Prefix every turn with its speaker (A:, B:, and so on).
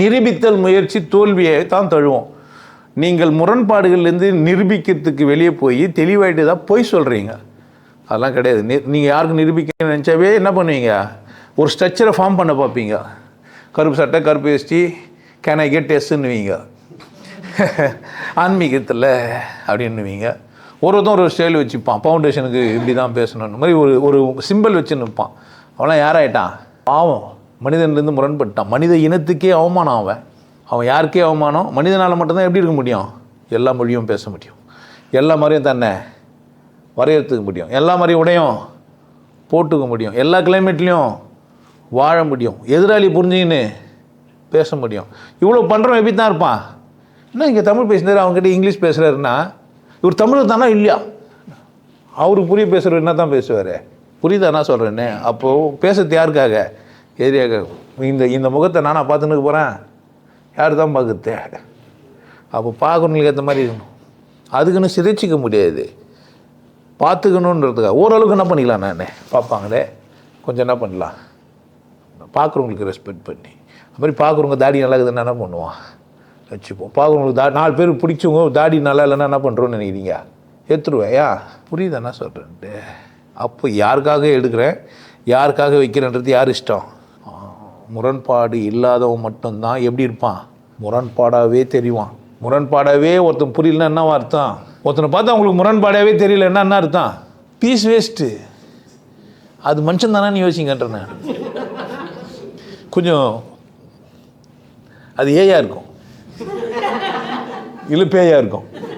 A: நிரூபித்தல் முயற்சி தோல்வியை தான் தழுவோம். நீங்கள் முரண்பாடுகள்லேருந்து நிரூபிக்கிறதுக்கு வெளியே போய் தெளிவாயிட்டு தான் பொய் சொல்கிறீங்க அதெல்லாம் கிடையாது. நீங்கள் யாருக்கு நிரூபிக்க நினச்சாவே என்ன பண்ணுவீங்க? ஒரு ஸ்ட்ரக்சரை ஃபார்ம் பண்ண பார்ப்பீங்க. கருப்பு சட்டை கருப்பு வேஷ்டி கேன் ஐ கெட் எஸ்ன்னுவீங்க ஆன்மீகத்தில் அப்படின்னுவீங்க. ஒரு ஒருத்தன் ஒரு ஸ்டைல் வச்சுப்பான். ஃபவுண்டேஷனுக்கு இப்படி தான் பேசணும் மாதிரி ஒரு ஒரு சிம்பிள் வச்சு நிற்பான் அவன்லாம் யாராயிட்டான்? பாவம். மனிதன்லேருந்து முரண்பட்டான். மனித இனத்துக்கே அவமானம் அவன். அவன் யாருக்கே அவமானம்? மனிதனால் மட்டும்தான் எப்படி இருக்க முடியும்? எல்லா மொழியும் பேச முடியும். எல்லா மாதிரியும் தன்னை வரையறதுக்கு முடியும். எல்லா மாதிரியும் உடையும் போட்டுக்க முடியும். எல்லா கிளைமேட்லேயும் வாழ முடியும். எதிராளி புரிஞ்சுக்கின்னு பேச முடியும். இவ்வளோ பண்ணுறவன் எப்படி தான் இருப்பான்? என்ன இங்கே தமிழ் பேசினார்? அவங்ககிட்ட இங்கிலீஷ் பேசுகிறாருன்னா இவர் தமிழ் தானா இல்லையா? அவருக்கு புரிய பேசுகிறவர் என்ன தான் பேசுவார்? புரியுதா நான் சொல்கிறேன்னு அப்போது பேசுறது யாருக்காக? ஏரியாக்காக இந்த இந்த முகத்தை நானாக பார்த்துன்னு போகிறேன் யார் தான் பார்க்குறது? அப்போ பார்க்கணுங்களுக்கு ஏற்ற மாதிரி இருக்கணும். அதுக்குன்னு சிதைச்சிக்க முடியாது. பார்த்துக்கணுன்றதுக்காக. ஓரளவுக்கு என்ன பண்ணிக்கலாம் நான்? பார்ப்பாங்களே. கொஞ்சம் என்ன பண்ணலாம்? பார்க்குறவங்களுக்கு ரெஸ்பெக்ட் பண்ணி. அது மாதிரி பார்க்குறவங்க தாடி நல்லா இருக்குதுன்னா என்ன பண்ணுவான்? வச்சுப்போம். பார்க்குறவங்களுக்கு தா நாலு பேர் பிடிச்சவங்க தாடி நல்லா இல்லைன்னா என்ன பண்ணுறோன்னு நினைக்கிறீங்க? ஏற்றுருவேன் ஏன் புரியுதா என்ன சொல்கிறேன்ட்டு அப்போ யாருக்காக எடுக்கிறேன்? யாருக்காக வைக்கிறேன்றது யார் இஷ்டம்? முரண்பாடு இல்லாதவன் மட்டும்தான் எப்படி இருப்பான்? முரண்பாடாகவே தெரிவான். முரண்பாடாகவே ஒருத்தன் புரியலன்னா என்னவா அர்த்தம்? ஒருத்தனை பார்த்தா அவங்களுக்கு முரண்பாடாகவே தெரியலன்னா என்ன அர்த்தம்? Piece waste. அது மனுஷன் தானே யோசிங்கன்ற கொஞ்சம் அது ஏயா இருக்கும். இல்லை பேயா இருக்கும்.